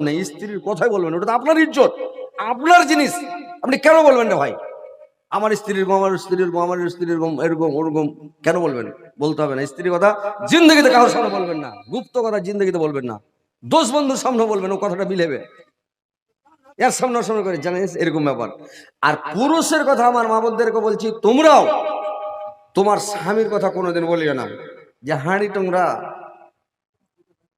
না, স্ত্রীর কথাই বলবেন ওটা তো আপনার ইজ্জত। আপনার জিনিস। আপনি কেন বলবেন না ভাই? আমার স্ত্রীর গম আমার স্ত্রীর গম আমার স্ত্রীর গম এরকম, ওরকম, কেন বলবেন? বলতে হবে না। স্ত্রীর কথা জিন্দগিতে কারোর সামনে বলবেন না। গুপ্ত কথা জিন্দগিতে বলবেন না। দোষ বন্ধুর সামনে বলবেন, ও কথাটা মিলেবে। এর সামনে সামনে করে জানিস এরকম ব্যাপার। আর পুরুষের কথা আমার মা বোনদেরকে বলছি, তোমরাও, তোমার স্বামীর কথা কোনোদিন বলিও না। যে হাঁড়ি টোংরা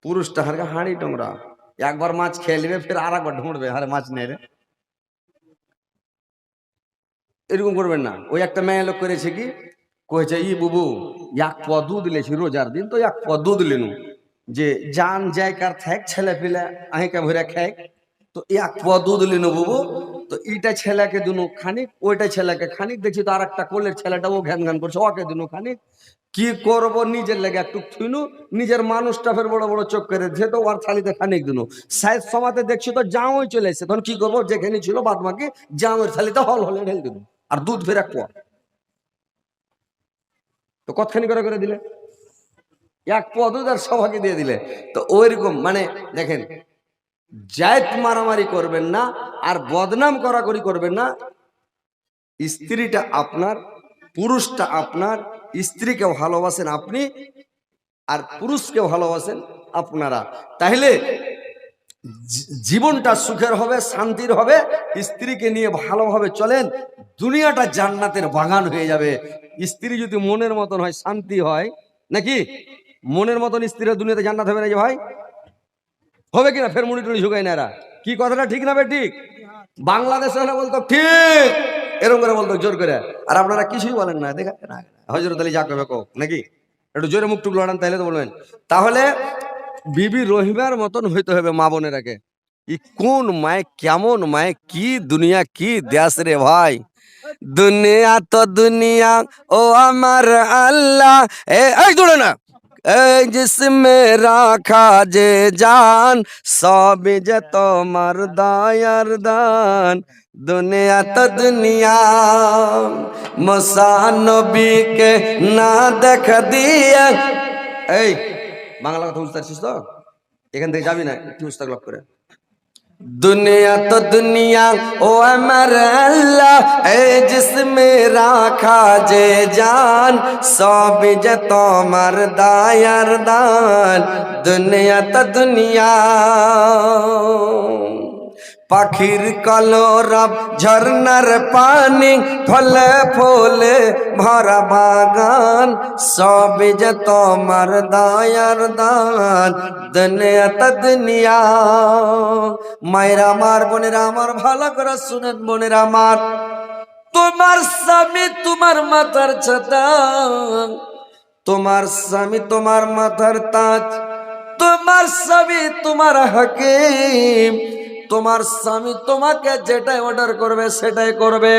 পুরুষটা হাঁড়ি টোংরা। একবার মাছ খেয়ে নেবে, ফের আর একবার ঢুঁড়বে, আরে মাছ নেই এরকম করবেন না। ওই একটা মেয়ে লোক করেছে কি? কয়েছে, ই বুবু, এক প দুধ লেছি রোজার দিন, তো এক প দুধ লেনু। যে জান জায়গার থাক, ছেলে পেলে আহিকে ভরে খাক তো এক প দুধ লেনু বুবু। তো এইটা ছেলেকে দুনু খানিক, ওইটা ছেলেকে খানিক। দেখছি তো আর একটা কোলের ছেলেটা, ও ঘ্যান ঘ্যান করছে, ওকে দুনু খানিক। কি করব? নিজের লেগে একটু থুইনু, নিজের মানুষটা ফের বড় বড় চোখ করে দিছে তো ওর থালিতে খানিক দিনু। সাইজ সমাতে দেখছি তো জামই চলে এসেছে, তখন কি করব? যেখানে ছিল বাদ বাকি জামের থালিতে হল হলে ঢেল দিনু, আর দুধ ফের এক তো কতখানি করে করে দিলে? এক পোয়া দুধ আর সবাইকে দিয়ে দিলে। তো ওইরকম মানে দেখেন জায়ত মারামারি করবেন না আর বদনাম করাকরি করবেন না। স্ত্রীটা আপনার, পুরুষটা আপনার স্ত্রীকে ভালোবাসেন আপনি আর পুরুষকে ভালোবাসেন আপনারা। তাহলে জীবনটা সুখের হবে, শান্তির হবে, স্ত্রীকে নিয়ে ভালোভাবে চলেন, দুনিয়াটা জান্নাতের বাগান হয়ে যাবে। স্ত্রী যদি মনের মতন হয়, শান্তি হয়, নাকি? মনের মতন স্ত্রীরা দুনিয়াতে জান্নাত হবে না যে ভাই? হবে কিনা ফের মুড়ি টুড়ি ঝুঁকাই না কি কথাটা ঠিক না ঠিক? বাংলাদেশে হলে বলতো, ঠিক! এরকম করে বলতো, জোর করে। আর আপনারা কিছুই বলেন না। দেখা হজরত আলী যা কবে নাকি? একটু জোরে মুখ টুক লড়ান তাহলে তো বলবেন। তাহলে বিবি রহিমার মতন হইতে হবে মা বোনেরাকে। ই কোন মায় কেমন মায়, কি দুনিয়া, কি দেশ রে ভাই? দুনিয়া তো দুনিয়া, ও আমার আল্লাহ। এ দৌড়ে না! জিসমে রাখা যে জান, সবই যে তোমার দায়ার দান। দুনিয়া তো দুনিয়া মসানবীকে না দেখা দিয়ে। এই, বাংলা কথা বুঝতে পারছিস তো? এখান থেকে যাবি না, একটু উস্তাক লক করে। দুনিয়া তো দুনিয়া ও আমার আল্লাহ এ জিসমে রাখা যে জান সব যে তোমার দায়ার দান দুনিয়া তো দুনিয়া পাখির কলরব ঝর্নার পানি ফলে ফলে ভরা বাগান। সব যে তোমার দায়ার দান, দুনিয়া দুনিয়া। মায়ের আমার, বোনের আমার, ভালো করে শুনেন বোনের আমার। তোমার স্বামী তোমার মাথার ছাতা, তোমার স্বামী তোমার মাথার তাজ, তোমার স্বামী তোমার হাকিম। তোমার স্বামী তোমাকে যেটাই অর্ডার করবে, সেটাই করবে।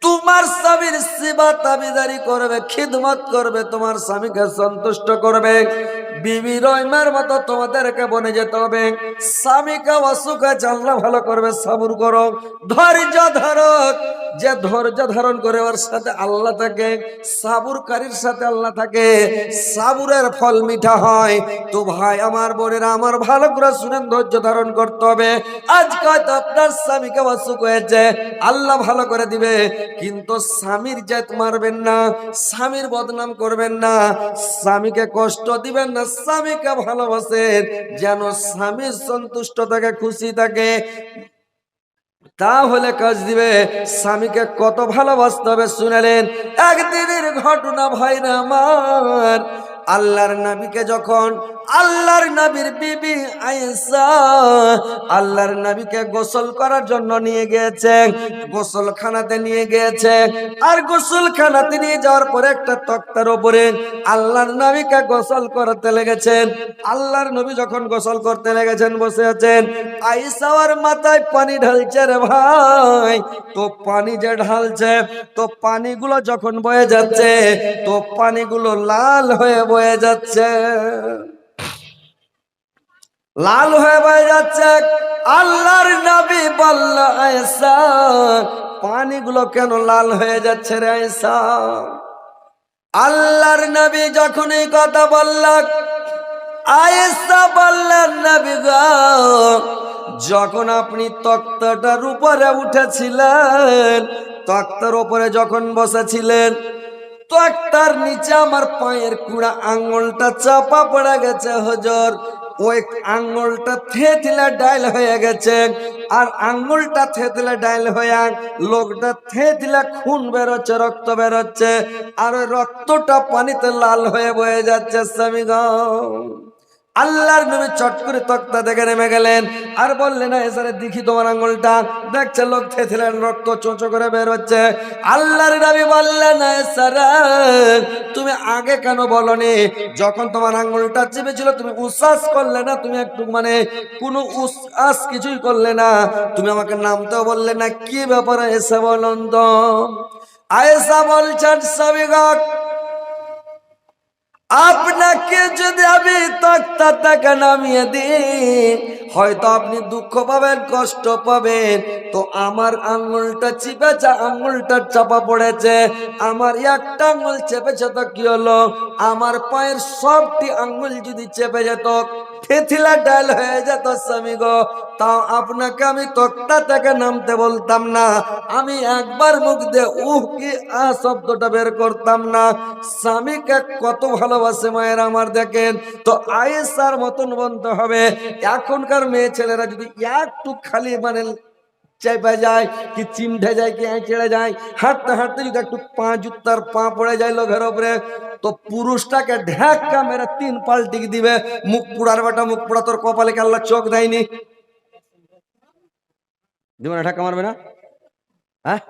তোমার স্বামীর সেবা তাবিদারি করবে, খিদমত করবে, তোমার স্বামীকে সন্তুষ্ট করবে। বিবি রইমার মতো তোমাদেরকে বনে যেতে হবে। স্বামীকে অসুখে জানলা ভালো করবে, সাবুর করো। ধৈর্য ধরো, যে ধৈর্য ধারণ করে ওর সাথে আল্লাহ থাকে, সাবুরকারীর সাথে আল্লাহ থাকে, সাবুরের ফল মিঠা হয়। তো ভাই, আমার বোনেরা, আমার ভালো করে শুনেন, ধৈর্য ধারণ করতে হবে। আজ হয়তো আপনার স্বামীকে অসুখ হয়েছে, আল্লাহ ভালো করে দিবে, কিন্তু স্বামীর জেত মারবেন না, স্বামীর বদনাম করবেন না, স্বামীকে কষ্ট দিবেন না স্বামীকে ভালোবাসেন যেন স্বামীর সন্তুষ্ট থাকে, খুশি থাকে। তাহলে কাজ দিবে, স্বামীকে কত ভালোবাসতে হবে শুনালেন, একদিনের ঘটনা ভাই না আমার। আল্লাহর নবীকে যখন আল্লাহর নবীর বিবি আয়েশা আল্লাহর নবীকে গোসল করার জন্য নিয়ে গিয়েছে, গোসলখানাতে নিয়ে গিয়েছে। আর গোসলখানাতে নিয়ে যাওয়ার পরে একটা তক্তার উপরে আল্লাহর নবীকে গোসল করতে লেগেছেন। আল্লাহর নবী যখন গোসল করতে লেগেছেন, বসে আছেন আইসাওয়ার মাথায় পানি ঢালছে রে ভাই। তো পানি যে ঢালছে, তো পানিগুলো যখন বয়ে যাচ্ছে, তো পানিগুলো লাল হয়ে বয়ে যাচ্ছে। লাল হয়ে বয়ে যাচ্ছে। আল্লাহর নবী বলল, আয়েশা, পানিগুলো কেন লাল হয়ে যাচ্ছে রে আয়েশা? আল্লাহর নবী যখন এই কথা বলল, আয়েশা বললেন, নবী গো, যখন আপনি তক্তাটার উপরে উঠেছিলেন, তক্তার উপরে যখন বসেছিলেন তক্তার নিচে আমার পায়ের কুড়া আঙুলটা চাপা পড়ে গেছে, হজর। ওই আঙ্গুলটা থেতলে ডাইল হয়ে গেছে। আর আঙ্গুলটা থেতলে ডাইল হয়ে লোকটা থেতলে খুন বেরোচ্ছে, রক্ত বেরোচ্ছে। আর ওই রক্তটা পানিতে লাল হয়ে বয়ে যাচ্ছে স্বামীগণ আল্লাহর নবী চট করে তক্তা দেখে নেমে গেলেন। আর বললেন এসারে দেখি তোমার আঙুলটা। দেখছে, লোক থেছিলেন রক্ত চোচো করে বের হচ্ছে। আল্লাহর নবী বললেন তুমি আগে কেন বলনি? যখন তোমার আঙুলটা চেপেছিল, তুমি উচ্ছ্বাস করলে না, তুমি একটু মানে কোনো উচ্ছ্বাস কিছুই করলে না। তুমি আমাকে নামতেও বললে না, কি ব্যাপারে এসে বলুন তো? আয়েসা বলছেন সবিগক আপনাকে যদি আমি তক্তা টাকা নামিয়ে দিই, হয়তো আপনি দুঃখ পাবেন, কষ্ট পাবেন। তো আমার আঙুলটা চিপেছে আঙুলটা চাপা পড়েছে। আমার একটা আঙুল চেপেছে তো কি হলো? আমার পায়ের সবটি আঙুল যদি চেপে যেত ফেথিলা ডাল হয়ে যেত স্বামী গো। তাও আপনাকে আমি তক্তা থেকে নামতে বলতাম না। আমি একবার মুখ দিয়ে উহ কি আ শব্দটা বের করতাম না। স্বামীকে কত ভালোবাসে মায়ের আমার দেখেন। তো আয়েসার মতন বন্ধ হবে। এখনকার মেয়ে ছেলেরা যদি একটু খালি মানে চেপে যায়, কি চিমঠে যায়, কি চেড়ে যায়। হাঁটতে হাঁটতে যদি একটু পা জুতার পা পড়ে যায় লোকের ওপরে তো পুরুষটাকে ঢাকা মেরে তিন পাল্টি দিবে। মুখ পুড়ার বেটা, মুখ পুড়া তোর কপালে কি আল্লাহ চোখ দেয়নি? দিবে না ঢাকা মারবে না? হ্যাঁ?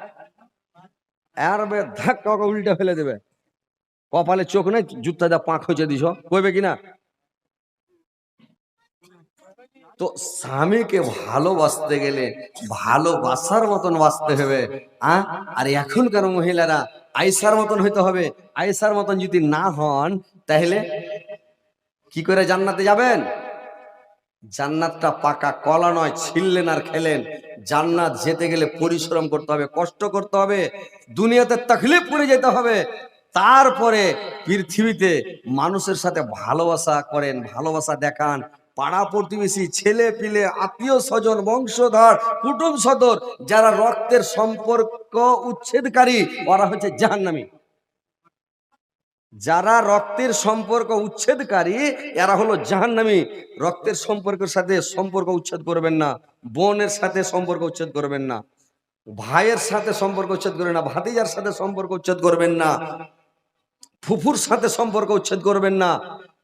আর ধাক্কা উল্টে ফেলে দেবে। কপালে চোখ নেই জুতা যা পাঁক হয়েছে দিছ, কইবে কিনা? তো স্বামীকে ভালোবাসতে গেলে ভালোবাসার মতন বাঁচতে হবে আহ আর এখনকার মহিলারা আইসার মতন হইতে হবে। আইসার মতন যদি না হন, তাহলে কি করে জান্নাতে যাবেন? জান্নাতটা পাকা কলা নয়, ছিললেন আর খেলেন। জান্নাত যেতে গেলে পরিশ্রম করতে হবে, কষ্ট করতে হবে, দুনিয়াতে তকলিফ করে যেতে হবে। তারপরে পৃথিবীতে মানুষের সাথে ভালোবাসা করেন, ভালোবাসা দেখান পাড়া প্রতিবেশী, ছেলে পিলে, আত্মীয় স্বজন, বংশধর, কুটুম সদর, যারা রক্তের সম্পর্ক উচ্ছেদকারী, ওরা হচ্ছে জাহান্নামী। যারা রক্তের সম্পর্ক উচ্ছেদকারী, এরা হলো জাহান্নামী। রক্তের সম্পর্কের সাথে সম্পর্ক উচ্ছেদ করবেন না, বোনের সাথে সম্পর্ক উচ্ছেদ করবেন না, ভাইয়ের সাথে সম্পর্ক উচ্ছেদ করবেন না, ভাতিজার সাথে সম্পর্ক উচ্ছেদ করবেন না, ফুফুর সাথে সম্পর্ক উচ্ছেদ করবেন না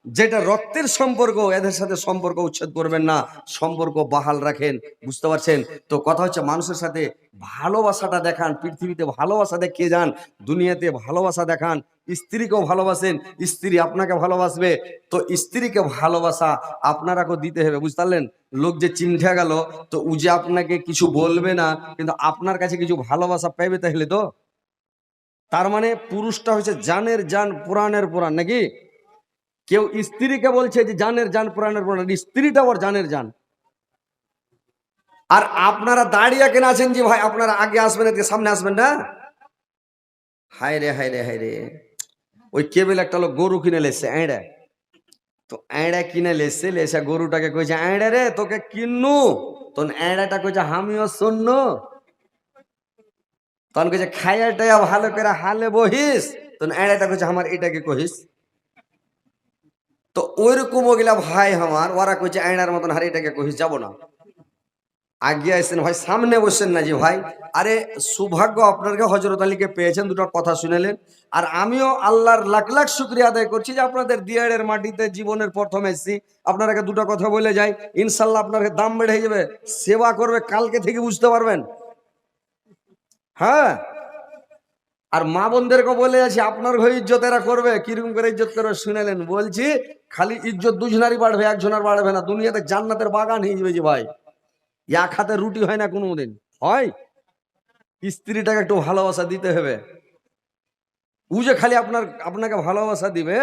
যেটা রক্তের সম্পর্ক, এদের সাথে সম্পর্ক উচ্ছেদ করবেন না, সম্পর্ক বাহাল রাখেন, বুঝতে পারছেন? তো কথা হচ্ছে মানুষের সাথে ভালোবাসাটা দেখান, পৃথিবীতে ভালোবাসা দেখিয়ে যান, দুনিয়াতে ভালোবাসা দেখান, স্ত্রীকেও ভালোবাসেন, স্ত্রী আপনাকে ভালোবাসবে, তো স্ত্রীকে ভালোবাসা আপনারাকেও দিতে হবে, বুঝতে পারলেন? লোক যে চিমঠে গেল, তো ও যে আপনাকে কিছু বলবে না, কিন্তু আপনার কাছে কিছু ভালোবাসা পাইবে তাহলে তো? তার মানে পুরুষটা হচ্ছে জানের জান, পুরাণের পুরাণ, নাকি? কেউ স্ত্রীকে বলছে যে জানের জান, পুরাণের পুরাণ স্ত্রীটা ওর জানের জান। আর আপনারা দাঁড়িয়ে কেন আছেন যে ভাই, আপনারা আগে আসবেন, এদিকে সামনে আসবেন না? হায় রে হায় রে, হায় ওই কেবল একটা লোক গরু কিনে লেসছে এঁড়ে তো এঁড়ে কিনে লেসছে লেসে গরুটাকে কইছে এঁড়ে রে, তোকে কিন্নু। তখন এঁড়াটা কইছে আমিও শূন্য তখন কইছে খাইয়া টাইয়া ভালো করে হালে বহিস। তখন এঁড়াটা কইছে, আমার এটাকে কহিস। তো ওইরকম ওগুলা ভাই আমার, ওরা কইছে, আয়নার মতন হারে এটাকে কহিস যাব না। আগে আসছেন ভাই, সামনে বসছেন না যে ভাই। আরে, সৌভাগ্য আপনাকে হজরত আলীকে পেয়েছেন, দুটো কথা শুনেলেন। আর আমিও আল্লাহর লাখ লাখ শুক্রিয়া আদায় করছি যে আপনাদের দিয়াড়ের মাটিতে জীবনের প্রথম এসেছি। আপনারাকে দুটো কথা বলে যাই, ইনশাল্লাহ আপনার দাম বেড়ে যাবে, সেবা করবে, কালকে থেকে বুঝতে পারবেন। হ্যাঁ? আর মা বোনদেরকে বলে আছি, আপনার ঘরে ইজ্জত এরা করবে? কীরকম করে ইজ্জত করবে শুনেলেন। বলছি, খালি ইজ্জত দুজনারই বাড়বে, একজনের বাড়বে না। দুনিয়াতে জান্নাতের বাগান হয়ে যাবে যে ভাই। এক হাতে রুটি হয় না কোনো দিন হয়? স্ত্রীটাকে একটু ভালোবাসা দিতে হবে। ও যে খালি আপনার, আপনাকে ভালোবাসা দিবে,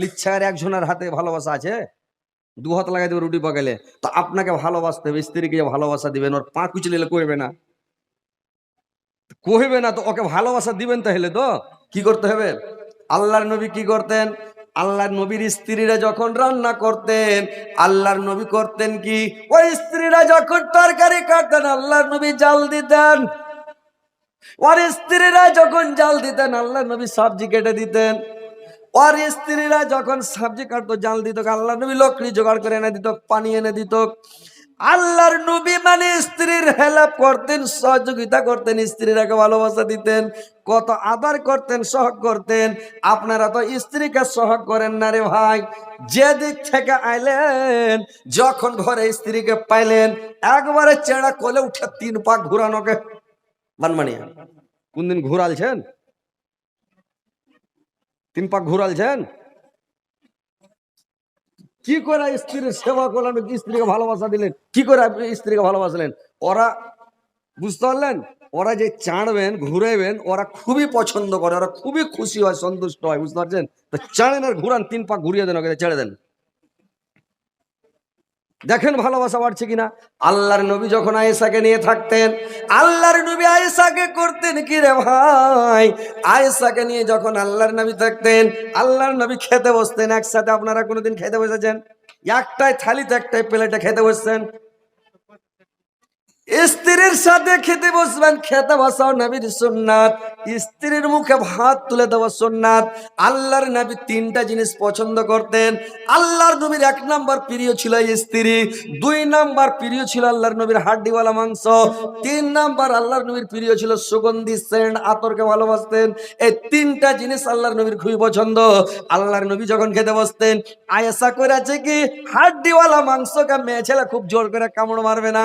লিচ্ছার একজনের হাতে ভালোবাসা আছে। দু হাত লাগাই দেবে রুটি পাকালে। তো আপনাকে ভালোবাসতে হবে, স্ত্রীকে ভালোবাসা দিবেন। ওর পা কুচলে কইবে না। কহিবে না তো, ওকে ভালোবাসা দিবেন তাহলে তো? কি করতে হবে? আল্লাহর নবী কি করতেন? আল্লাহর নবীর স্ত্রীরা যখন রান্না করতেন, আল্লাহর নবী করতেন কি? ওই স্ত্রীরা যখন তরকারি কাটতেন আল্লাহর নবী জাল দিতেন। ওর স্ত্রীরা যখন জাল দিতেন আল্লাহ নবী সবজি কেটে দিতেন। ওর স্ত্রীরা যখন সবজি কাটতো, জাল দিত আল্লাহ নবী লকড়ি জোগাড় করে এনে দিত, পানি এনে দিত। আল্লাহর নবী মানে স্ত্রীর হেল্প করতেন, সহযোগিতা করতেন, স্ত্রীরাকে ভালোবাসা দিতেন, কত আদার করতেন সহগ করতেন। আপনারা তো স্ত্রীকে সহগ করেন না রে ভাই। যে দিক থেকে আইলেন, যখন ঘরে স্ত্রীকে পাইলেন, একবারে চেড়া কোলে উঠে তিন পাক ঘুরানোকে। বানমানিয়া কোনদিন ঘুরালছেন? তিন পাক ঘুরালছেন? কি করে স্ত্রীর সেবা করলেন? স্ত্রীকে ভালোবাসা দিলেন? কি করে আপনি স্ত্রীকে ভালোবাসলেন? ওরা বুঝতে পারলেন? ওরা যে চাঁড়বেন ঘুরেবেন ওরা খুবই পছন্দ করে, ওরা খুবই খুশি হয়, সন্তুষ্ট হয়, বুঝতে পারছেন? তো চাঁড়েন আর ঘুরান, তিন পাক ঘুরিয়ে দেন ওকে, ছেড়ে দেন। দেখেন ভালোবাসা বাড়ছে কিনা? আল্লাহর নবী যখন আয়েশাকে নিয়ে থাকতেন, আল্লাহর নবী আয়েশাকে করতেন কি রে ভাই? আয়েশাকে নিয়ে যখন আল্লাহর নবী থাকতেন, আল্লাহর নবী খেতে বসতেন একসাথে। আপনারা কোনোদিন খেতে বসেছেন? একটাই থালিতে একটাই প্লেটে খেতে বসছেন স্ত্রীর সাথে খেতে বসবেন, খেতে বসাও নবীর সুন্নাত। স্ত্রীর মুখে ভাত তুলে দেওয়া সুন্নাত। আল্লাহর নবী তিনটা জিনিস পছন্দ করতেন। আল্লাহর নবীর এক নাম্বার প্রিয় ছিল স্ত্রী, দুই নাম্বার প্রিয় ছিল আল্লাহর নবীর হাড্ডিওয়ালা মাংস, তিন নাম্বার আল্লাহর নবীর প্রিয় ছিল সুগন্ধি, সেন্ট, আতরকে ভালোবাসতেন। এই তিনটা জিনিস আল্লাহর নবীর খুবই পছন্দ। আল্লাহর নবী যখন খেতে বসতেন আয়েসা করে আছে কি, হাড্ডিওয়ালা মাংসকে মেয়ে ছেলে খুব জোর করে কামড় মারবে না।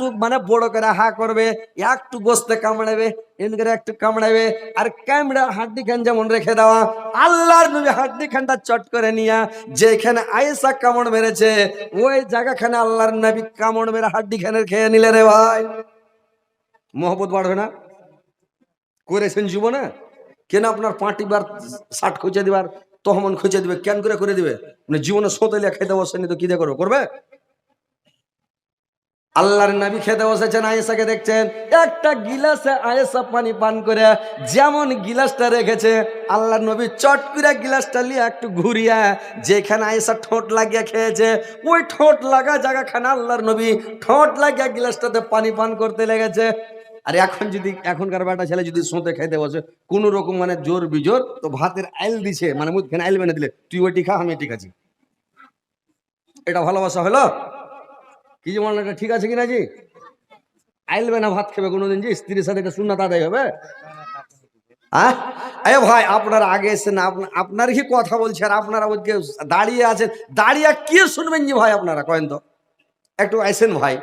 একটু মানে বড় করে হা করবে, একটু গোস্তে কামড়াবে, এমনি করে একটু কামড়াবে, আর কামড়া হাড্ডি খান যেমন রেখে দেওয়া, আল্লাহর নবী হাড্ডি খানটা চট করে নিয়া যেখানে আয়েসা কামড় মেরেছে, ওই জায়গাখানে আল্লাহর নবী কামড় মেরে হাড্ডি খানের খেয়ে নিলে রে ভাই। মহব্বত বাড়বে না? করেছেন জীবনে? কেন আপনার পাঁটিবার ষাট খুঁজে দিবার, তহমন খুঁজে দিবে, কেন করে করে দিবে? মানে জীবনে সোতেলিয়া খেতে বসেনি তো কি দিয়ে করবে? করবে? আল্লাহর নবী খেতে বসেছেন আয়েসাকে দেখছেন। একটা গিলাসে আয়েশা পানি পান করে যেমন গিলাসটা রেখেছে, আল্লাহর নবী চট করে গিলাসটা নিয়ে একটু ঘুরিয়া যেখানে আয়েসা ঠোঁট লাগিয়ে খেয়েছে, ওই ঠোঁট লাগা জায়গাখানে আল্লাহর নবী ঠোঁট লাগিয়ে গিলাসটাতে পানি পান করতে লেগেছে। আর এখন যদি এখনকার বেটা ছেলে যদি সোঁতে খাইতে বসে, কোন রকম মানে জোর বিজোর, তো ভাতের আইল দিছে মানে মুখখানে আইল বেনে দিলে, তুই ওইটি খা, আমি এটি খাচ্ছি। এটা ভালোবাসা হলো? কি যে মনে ঠিক আছে কিনা জি? আইলবে না ভাত খাবে কোনোদিন জি? স্ত্রীর সাথে একটা শূন্য তাদাই হবে? হ্যাঁ? এ ভাই, আপনার আগে এসে না আপনার কি কথা বলছে আর আপনারা ওইদিকে দাঁড়িয়ে আছেন? দাঁড়িয়ে কি শুনবেন জি ভাই আপনারা, কয়েন তো? একটু আইসেন ভাই।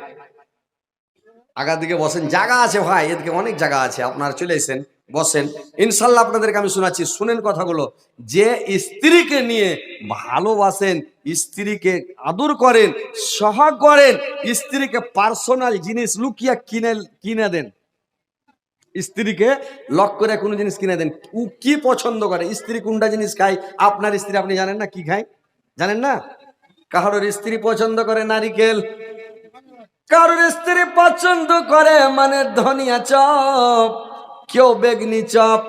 আগার দিকে বসেন, জায়গা আছে ভাই, এদিকে অনেক জায়গা আছে, আপনারা চলে এসেন। বসেন। ইনশাল্লাহ আপনাদেরকে আমি শোনাচ্ছি, শুনেন কথাগুলো। যে স্ত্রীকে নিয়ে ভালোবাসেন, স্ত্রীকে আদর করেন, সহাগ করেন, স্ত্রীকে পার্সোনাল জিনিস লুকিয়া কিনে কিনে দেন। স্ত্রীকে লক করে কোনো জিনিস কিনে দেন। ও কি পছন্দ করে? স্ত্রী কোনটা জিনিস খায়? আপনার স্ত্রী, আপনি জানেন না কি খায়? জানেন না? কারোর স্ত্রী পছন্দ করে নারিকেল, কারোর স্ত্রী পছন্দ করে মানে ধনিয়া চপ। কেউ বেগনি চপ,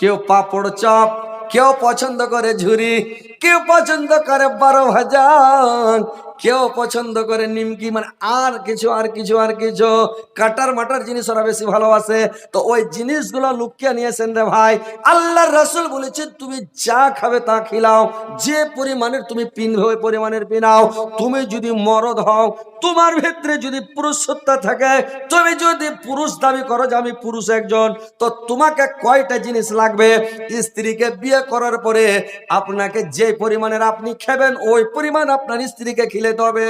কেউ পাপড় চপ, কেউ পছন্দ করে ঝুরি, কেউ পছন্দ করে বারো ভাজান। কেউ পছন্দ করে নিমকি মানে আর কিছু আর কিছু আর কিছু। কাটার মাটার জিনিস ওরা বেশি ভালোবাসে। তো ওই জিনিসগুলো লুকিয়ে নিয়েছেন রে ভাই। আল্লাহ রসুল বলেছেন তুমি যা খাবে তা খিলাও। যে পরিমাণের তুমি পিনবে ওই পরিমাণের পিনাও। তুমি যদি মরদ হও, তোমার ভিতরে যদি পুরুষত্ব থাকে, তুমি যদি পুরুষ দাবি করো যে আমি পুরুষ একজন, তো তোমাকে কয়টা জিনিস লাগবে? স্ত্রীকে বিয়ে করার পরে আপনাকে যে পরিমাণের আপনি খাবেন, ওই পরিমাণ আপনার স্ত্রীকে খিলাতে হবে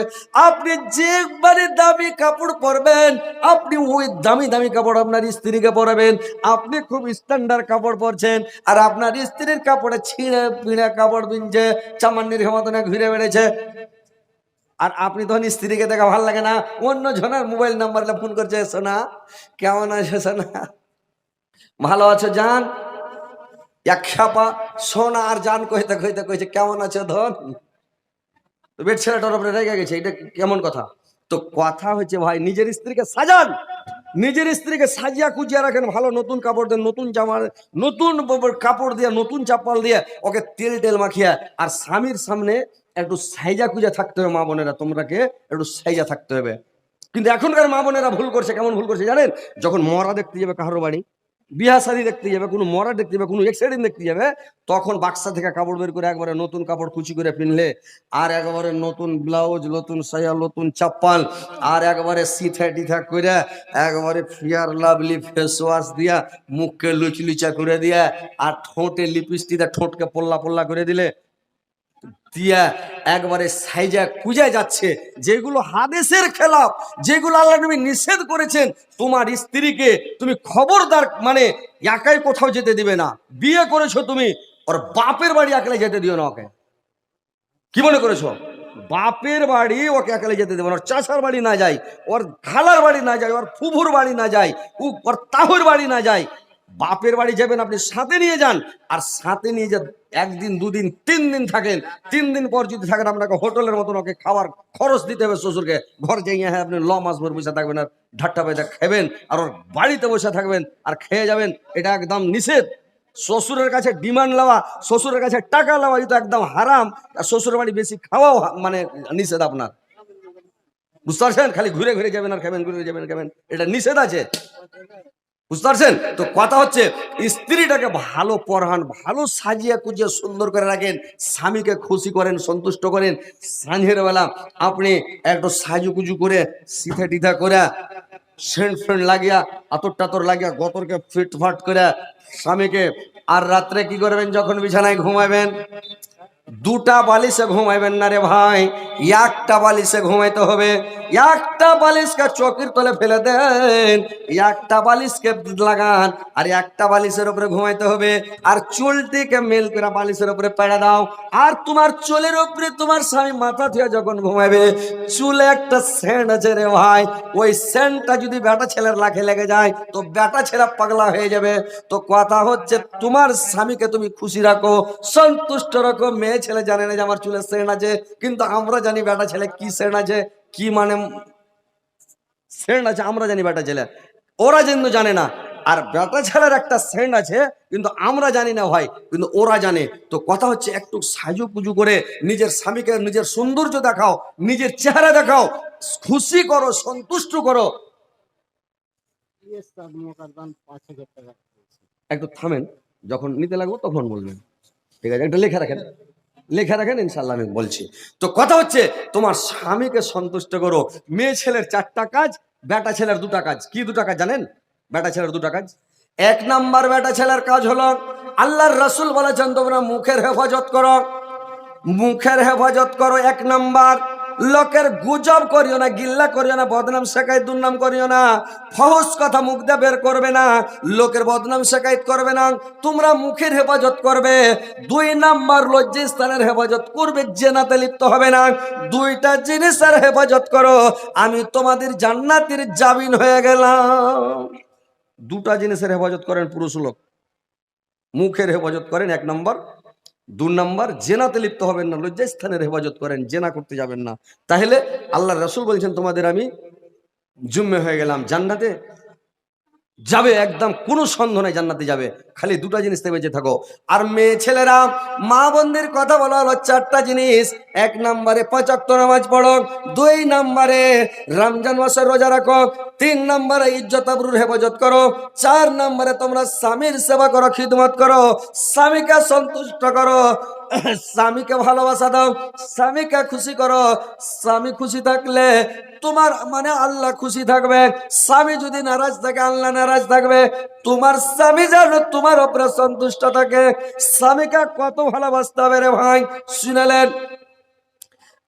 আপনি যেবারে দামি কাপড় পরবেন, আপনি ওই দামি দামি কাপড় আপনার স্ত্রীকে পরাবেন। আপনি খুব স্ট্যান্ডার্ড কাপড় পরছেন আর আপনার স্ত্রীর কাপড়ে ছিঁড়ে পিঁড়ে কাপড় বিনছে, চামান্নির মতনে ঘুরে বেড়েছে। আর আপনি তখন স্ত্রীকে দেখা ভালো লাগে না, অন্য জনের মোবাইল নাম্বার ফোন করছে, সোনা, কেমন আছে সোনা? ভালো আছো জান? এক সোনা আর জান কইতে কইতে কইছে, কেমন আছে ধন? বেট ছেলেটার উপরে রেগে গেছে, এটা কেমন কথা? তো কথা হচ্ছে ভাই, নিজের স্ত্রীকে সাজান। নিজের স্ত্রীকে সাজিয়া কুজিয়া রাখেন, ভালো নতুন কাপড় দেন, নতুন জামা, নতুন কাপড় দিয়ে, নতুন চাপ্পাল দিয়ে, ওকে তেল টেল মাখিয়া, আর স্বামীর সামনে একটু সাইজা কুজা থাকতে হবে মা বোনেরা, তোমরাকে একটু সাইজা থাকতে হবে। কিন্তু এখনকার মা বোনেরা ভুল করছে, কেমন ভুল করছে জানেন? যখন মরা দেখতে যাবে কারোর বাড়ি বিয়া শাড়ি দেখতে যাবে, কোনো মরা দেখতে যাবে, কোনো এক্সিডেন্ট দেখতে যাবে, তখন বাক্সা থেকে কাপড় বের করে একবারে নতুন কাপড় কুচি করে পিনলে, আর একবারে নতুন ব্লাউজ, নতুন সায়া, নতুন চাপ্পাল, আর একবারে সিথা টিথা করে একবারে ফিয়ার লাভলি ফেস ওয়াশ দিয়া, মুখকে লুচলুচা করে দিয়া, আর ঠোঁটে লিপস্টিক ঠোঁটকে পোল্লা পোল্লা করে দিলে দিয়া একবারে সাইজা কুজা যাচ্ছে। যেগুলো হাদেশের খেলাফ যেগুলো আল্লাহ নবী নিষেধ করেছেন, তোমার স্ত্রীকে তুমি খবরদার মানে একাই কোথাও যেতে দিবে না। বিয়ে করেছ তুমি, ওর বাপের বাড়ি একলাই যেতে দিও না ওকে। কি মনে করেছ? বাপের বাড়ি ওকে একালে যেতে দেবে না। ওর চাষার বাড়ি না যায়, ওর খালার বাড়ি না যায়, ওর ফুফুর বাড়ি না যায় ওর তাহুর বাড়ি না যায়। বাপের বাড়ি যাবেন, আপনি সাথে নিয়ে যান। আর সাথে নিয়ে যে একদিন, দুদিন, তিন দিন থাকেন, তিন দিন পর যদি থাকেন, আপনাকে হোটেলের মতন ওকে খাওয়ার খরচ দিতে হবে শ্বশুরকে। ঘর যাইয়ে হ্যাঁ আপনি ল মাস ভর বসে থাকবেন আর ঢাট্টা পেয়ে খাবেন, আর ওর বাড়িতে বসে থাকবেন আর খেয়ে যাবেন, এটা একদম নিষেধ। শ্বশুরের কাছে ডিমান্ড নেওয়া শ্বশুরের কাছে টাকা নেওয়া এটা একদম হারাম। আর শ্বশুরের বাড়ি বেশি খাওয়াও মানে নিষেধ আপনার। বুঝতে পারছেন? খালি ঘুরে ঘুরে যাবেন আর খাবেন ঘুরে যাবেন, খাবেন। এটা নিষেধ আছে। বুঝতে পারছেন? তো কথা হচ্ছে, স্ত্রীটাকে ভালো পড়ান ভালো সাজিয়ে কুজিয়ে সুন্দর করে রাখেন, স্বামীকে খুশি করেন, সন্তুষ্ট করেন। সাঁঝের বেলা আপনি একটু সাজু কুজু করে সিথা টিথা করে সেন্ট ফ্রেন্ড লাগিয়া, আতর টাতর লাগিয়া, গতরকে ফিট ফাট করে, স্বামীকে আর রাত্রে কি করবেন যখন বিছানায় ঘুমাবেন? দুটা বালিশে ঘুমাইবেন না রে ভাই, একটা বালিশে ঘুমাইতে হবে। একটা বালিশকে চকির তলে ফেলে দেন, একটা বালিশকে লাগান, আর একটা বালিশের উপরে ঘুমাইতে হবে, আর চুলটিকে মেল করে বালিশের উপরে পেড়ে দাও, আর তোমার চুলের উপরে তোমার স্বামী মাথা থেকে যখন ঘুমাবে, চুলে একটা সেন্ট আছে রে ভাই, ওই সেন্টটা যদি বেটা ছেলের লাখে লেগে যায়, তো বেটা ছেলে পাগলা হয়ে যাবে। তো কথা হচ্ছে, তোমার স্বামীকে তুমি খুশি রাখো, সন্তুষ্ট রাখো, মেয়ে ছেলে জানে না যে আমার চুলের সেন্ট আছে, কিন্তু আমরা জানি বেটা ছেলে কি সেন্ট আছে। কি মানে সেন্ট আছে? আমরা জানি বেটা ছেলে। ওরা কিন্তু জানে না। আর বেটা ছেলের একটা সেন্ট আছে, কিন্তু আমরা জানি না ভাই, কিন্তু ওরা জানে। তো কথা হচ্ছে, একটু সাজু পুজু করে নিজের স্বামীকে নিজের সৌন্দর্য দেখাও, নিজের চেহারা দেখাও, খুশি করো, সন্তুষ্ট করো। একটু থামেন, যখন নিতে লাগবো তখন বলবেন। ঠিক আছে, একটু লেখা রাখেন। লেখা রাখেন ইনশাল্লাহ আমি বলছি। তো কথা হচ্ছে, তোমার স্বামীকে সন্তুষ্ট করো। মেয়ে ছেলের চারটা কাজ, বেটা ছেলের দুটা কাজ। কি দুটা কাজ জানেন? বেটা ছেলের দুটা কাজ। এক নাম্বার বেটা ছেলের কাজ হলো, আল্লাহর রসুল বলেছেন, তোমরা মুখের হেফাজত করো। মুখের হেফাজত করো, এক নাম্বার। লোকের গুজব করিও না, গিল্লা করিও না, বদনাম শেখাই, দুর্নাম করিও না। ফহস কথা মুখ দিয়ে বের করবে না, লোকের বদনাম শেখাইত করবে না। তোমরা মুখের হেফাজত করবে, দুই নাম্বার লজ্জা স্থানের হেফাজত করবে, জেনাতে লিপ্ত হবে না। দুইটা জিনিসের হেফাজত করো, আমি তোমাদের জান্নাতের জামিন হয়ে গেলাম। দুটা জিনিসের হেফাজত করেন পুরুষ লোক, মুখের হেফাজত করেন এক নম্বর দু নম্বর, জেনাতে লিপ্ত হবেন না লজ্জা স্থানের হেফাজত করেন, জেনা করতে যাবেন না। তাহলে আল্লাহ রসুল বলছেন, তোমাদের আমি জুম্মে হয়ে গেলাম, জান্নাতে যাবে একদম, কোনো সন্দেহ নাই, জান্নাতে যাবে। খালি দুটা জিনিস থেকে বেঁচে থাকো। আর মেয়ে ছেলেরা, মা বোনদের কথা বলা হলো চারটা জিনিস। এক নম্বরে পঁচাত্ত নামাজ পড়ো, দুই নম্বরে রমজান মাসের রোজা রাখো, তিন নম্বরে ইজ্জত আবরুর হেফাজত করো, চার নম্বরে তোমরা স্বামীর সেবা করো, খিদমত করো, স্বামীকে সন্তুষ্ট করো, স্বামীকে ভালোবাসা দাও, স্বামীকে খুশি করো। স্বামী খুশি থাকলে তোমার মানে আল্লাহ খুশি থাকবে। স্বামী যদি নারাজ থাকে, আল্লাহ নারাজ থাকবে। তোমার স্বামী যেন তোমার উপরে সন্তুষ্ট থাকে। স্বামীকে কত ভালোবাসতে হবে রে ভাই? শুনালেন।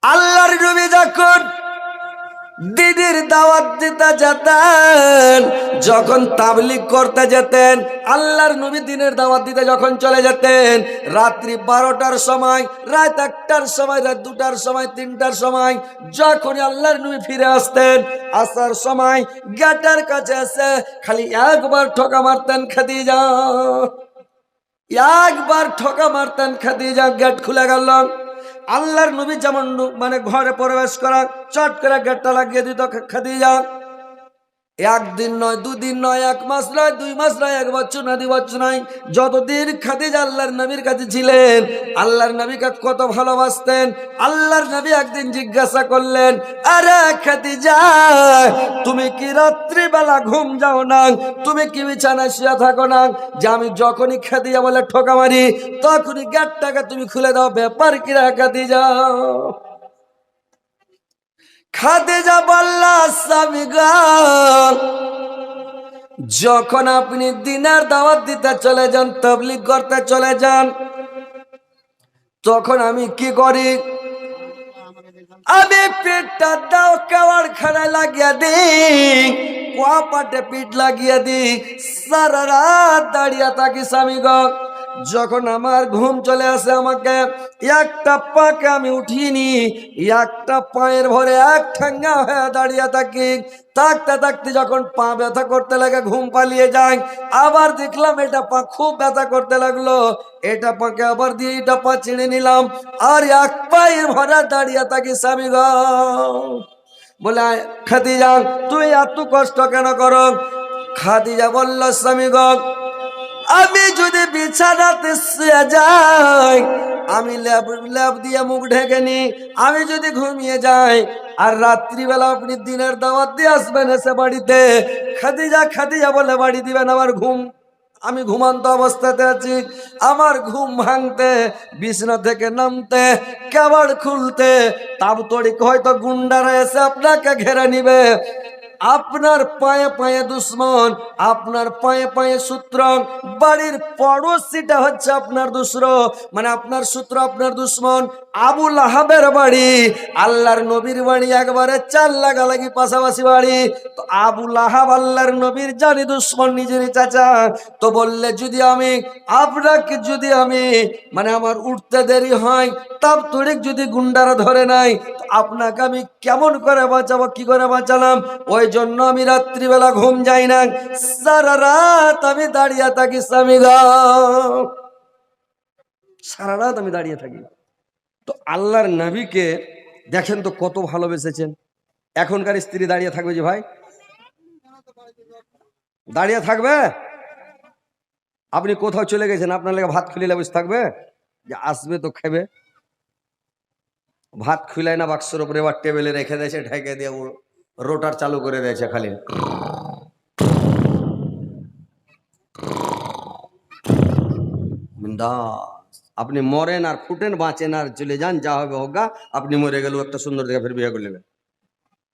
আল্লাহর নবী যখন দিদির দাওয়াত দিতে যেতেন, যখন তাবলিগ করতে যেতেন, আল্লাহর নবী দিনের দাওয়াত দিতে যখন চলে যেতেন, রাত্রি বারোটার সময়, রাত একটার সময়, রাত দুটার সময়, তিনটার সময়, যখনই আল্লাহর নবী ফিরে আসতেন, আসার সময় গেটের কাছে এসে খালি একবার ঠকা মারতেন খাদিজা। একবার ঠকা মারতেন খাদিজা, গেট খুলে গেল। আল্লাহর নবী যেমন মানে ঘরে প্রবেশ করা চট করে গেটটা লাগিয়ে দিত খাদিজা একদিন নয়, দুদিন নয়, এক মাস নয়, দুই মাস নয়, এক বছর নয়, দুই বছর নয়, যতদিন খাদিজা আল্লাহর নবীর কাছে ছিলেন, আল্লাহর নবীকে কত ভালোবাসতেন, আল্লাহর নবী একদিন জিজ্ঞাসা করলেন, আরে খাদিজা, তুমি কি রাত্রিবেলা ঘুম যাও না? তুমি কি বিছানায় শুয়ে থাকো না? যে আমি যখনই খাদিজা বলে ঠোকা মারি, তখনই গেটটাকে তুমি খুলে দাও, ব্যাপার কিরা খাদিজা? খাদিজা বললা স্বামী গো। যখন আপনি দিনের দাওয়াত দিতে চলে যান, তবলিগ করতে চলে যান, তখন আমি কি করি? আমি পেটটা দাও কাওয়ার খানায় লাগিয়ে দিই কোয়া পাটে পিঠ লাগিয়ে দিই। সারা রাত দাঁড়িয়ে থাকি স্বামী গো। যখন আমার ঘুম চলে আসে আমাকে, একটা পাকে আমি উঠিনি, একটা পায়ের ভরে এক ঠেঙ্গা হয়ে দাঁড়িয়ে থাকি। থাকতে থাকতে যখন পা ব্যথা করতে লাগে, ঘুম পালিয়ে যায়, আবার দেখলাম এটা পা খুব ব্যথা করতে লাগল। এটা পাকে আবার দিয়ে এটা পা চিড়ে নিলাম, আর এক পায়ের ভরা দাঁড়িয়ে থাকি স্বামী বলে খাদিজা, তুই এত কষ্ট কেন করো? খাদিজা বলল, স্বামী আমি যদি বিছানাতে যাই, আমি ল্যাব ল্যাব দিয়ে মুখ ঢেকে নি, আমি যদি ঘুমিয়ে যাই, আর রাত্রিবেলা আপনি দিনের দাওয়াত দিয়ে আসবেন এসে বাড়িতে খাদি খাদিজা খাদিজা বলে বাড়ি দিবেন আমার ঘুম। আমি ঘুমান্ত অবস্থাতে আছি, আমার ঘুম ভাঙতে, বিছনা থেকে নামতে, কেবল খুলতে তাবতড়িক হয়তো গুন্ডারা এসে আপনাকে ঘেরে নিবে। আপনার পায়ে পায়ে দুশ্মন, আপনার পায়ে পায়ে সূত্র বাড়ির পড়োশিটা হচ্ছে আপনার দুসর মানে আপনার সূত্র আপনার দুশ্মন আবুল আহাবের বাড়ি, আল্লাহর নবীর বাড়ি, একবারে চার লাগালাগি পাশাপাশি বাড়ি। তো আবুল আহাব আল্লাহর নবীর জানি দুশ্মন, নিজের চাচা। তো বললে, যদি আমি আপনাকে যদি আমি মানে আমার উঠতে দেরি হয়, তাপ তড়িক যদি গুন্ডারা ধরে নাই তো আপনাকে আমি কেমন করে বাঁচাবো, কি করে বাঁচালাম? ওই জন্য আমি রাত্রিবেলা ঘুম যাই না। সারা রাত আমি দাঁড়িয়ে থাকি, স্বামী। সারা রাত আমি দাঁড়িয়ে থাকি। তো আল্লাহর নবীকে দেখেন তো কত ভালোবেসেছেন। এখনকার স্ত্রী দাঁড়িয়ে থাকবে যে ভাই, দাঁড়িয়ে থাকবে? আপনি কোথাও চলে গেছেন, আপনার লেগে ভাত খুলিলে বসে থাকবে? যে আসবে তো খাবে। ভাত খুলাই না বাক্সর উপরে, এবার টেবিলে রেখে দিয়েছে, ঢেকে দিয়ে রোটার চালু করে দিয়েছে খালি। বিন্দাস। আপনি মরেন আর ফুটেন, বাঁচেন আর চলে যান, যা হবে হোক আপনি মরে গেলেও একটা সুন্দর দেখে ফের বিয়ে করে নেবেন।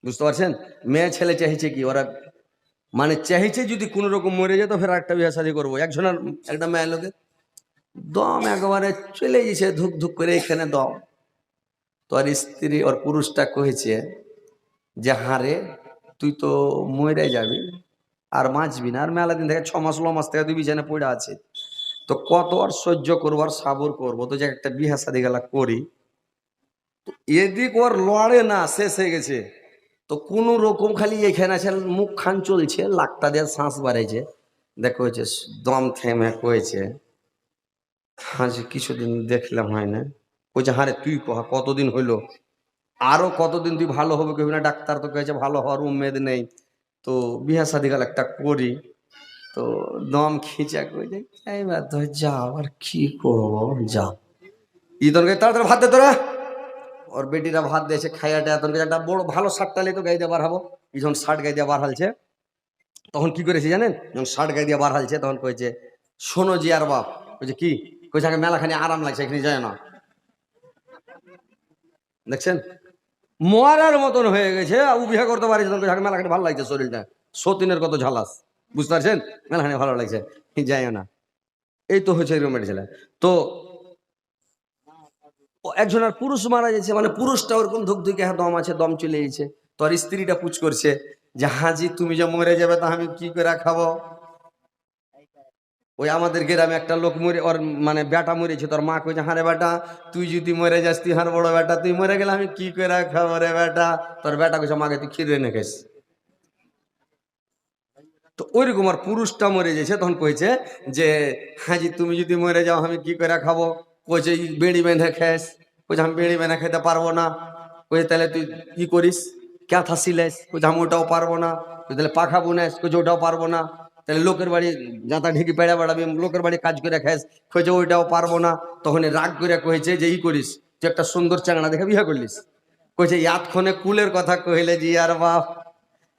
বুঝতে পারছেন? মেয়ে, ছেলে চাইছে কি? ওরা মানে চাইছে যদি কোনো রকম মরে যেত ফের একটা বিয়ে শাদি করব। একজনের একটা মেয়ে লোকে দম একেবারে চলে গেছে, ধুক ধুক করে এখানে দম। তোর স্ত্রী ওর পুরুষটা কহেছে যে হারে তুই তো মরে যাবি আর বাঁচবি না। আর মেলা দিন থেকে ছ মাস ল মাস থেকে তুই বিছানে পড়ে আছে তো কত আর সহ্য করব আর সাবর করব? তো যে একটা বিহা শাদি গেলা করি এদিক ওর লড়ে না, শেষ হয়ে গেছে। তো কোন রকম খালি এখানে আছে মুখ খান চলছে, লাকটা দিয়ে শ্বাস বাড়াইছে। দেখো হয়েছে দম থেমে কয়েছে হ্যাঁ কিছুদিন দেখলাম হয় না। কইছে হারে তুই কহা, কতদিন হইল? আরও কতদিন তুই ভালো হবে কবি না? ডাক্তার তো কয়েছে ভালো হওয়ার উমেদ নেই। তো বিহা শাদি গেল একটা করি। তো দম খিচা কইছে এইবার তো যাও, আর কি করব যাও। ই তোরকে তাড়াতাড়ি ভাত দে তোরা। ওর বেটিরা ভাত দিয়েছে খাইয়া টাইয়া তোর একটা বড় ভালো শার্ট টালে তো গাই দিয়ে বার হব। যখন শার্ট গাই দিয়ে বার হালছে। তখন কি করেছে জানেন? যখন শার্ট গাই দিয়ে বার হালছে, তখন কয়েছে শোনো আর বাপ। কইছে, কি? কইছে, আগে মেলাখানি আরাম লাগছে, এখানে যায় না। দেখছেন? মরার মতন হয়ে গেছে ও বিয়ে করতে পারিস মেলাখানি ভালো লাগছে শরীরটা। সতীনের কত ঝালাস। বুঝতে পারছেন? মেলাখানি ভালো লাগছে যায় না। এই তো হয়েছে এরকম ছেলে। তো একজন আর পুরুষ মারা যাচ্ছে মানে পুরুষটা ওরকম ধুক ধুকে হ্যাঁ দম আছে, দম চলে গেছে তোর স্ত্রীটা পুচ করছে, যে হাজি তুমি যে মরে যাবে তা আমি কি করে খাব? ওই আমাদের গ্রামে একটা লোক মরে, ওর মানে বেটা মরেছে, তোর মা কইছে হারে বেটা, তুই যদি মরে যাস, তুই হার বড় বেটা, তুই মরে গেলে আমি কি করে খাব রে বেটা? তোর বেটা কইছে, মাকে তুই খিরে এনে খাইস। তো ওইরকম আর পুরুষটা মরে গেছে, তখন কইছে যে হাজি তুমি যদি মরে যাও, আমি কি করে খাব? কইছে, "ই বেড়ি বেঁধে খাস কইছে, আমি বেড়ি বেঁধে খেতে পারব না। কইছে, তাহলে তুই কি করিস? ক্যাথা সিলাইস। কইছে, আমি ওটাও পারব না। তাহলে পাখা বুনাইস। কইছে, ওটাও পারব না। তাহলে লোকের বাড়ি জাঁতা ঢেকে পেড়া বেড়াবি, লোকের বাড়ি কাজ করে খাইস। কইছে, ওইটাও পারব না। তখন রাগ করে কইছে যে, ই করিস যে একটা সুন্দর চাংড়া দেখে বিয়ে করলিস? কইছে ইয়াতক্ষণে কুলের কথা কহিলে জি আর বাপ।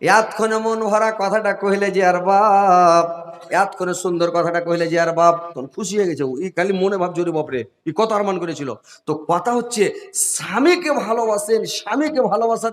ইয়াতক্ষণে মন ভরা কথাটা কহিলে যে আর বাপ, এতক্ষণে সুন্দর কথাটা কহিলে যে আর বাপ, তখন খুশি হয়ে গেছে। ই খালি মনে ভাব জোরে বাপরে, ই কত আরমান করেছিল। তো কথা হচ্ছে, স্বামীকে ভালোবাসেন, স্বামীকে ভালোবাসা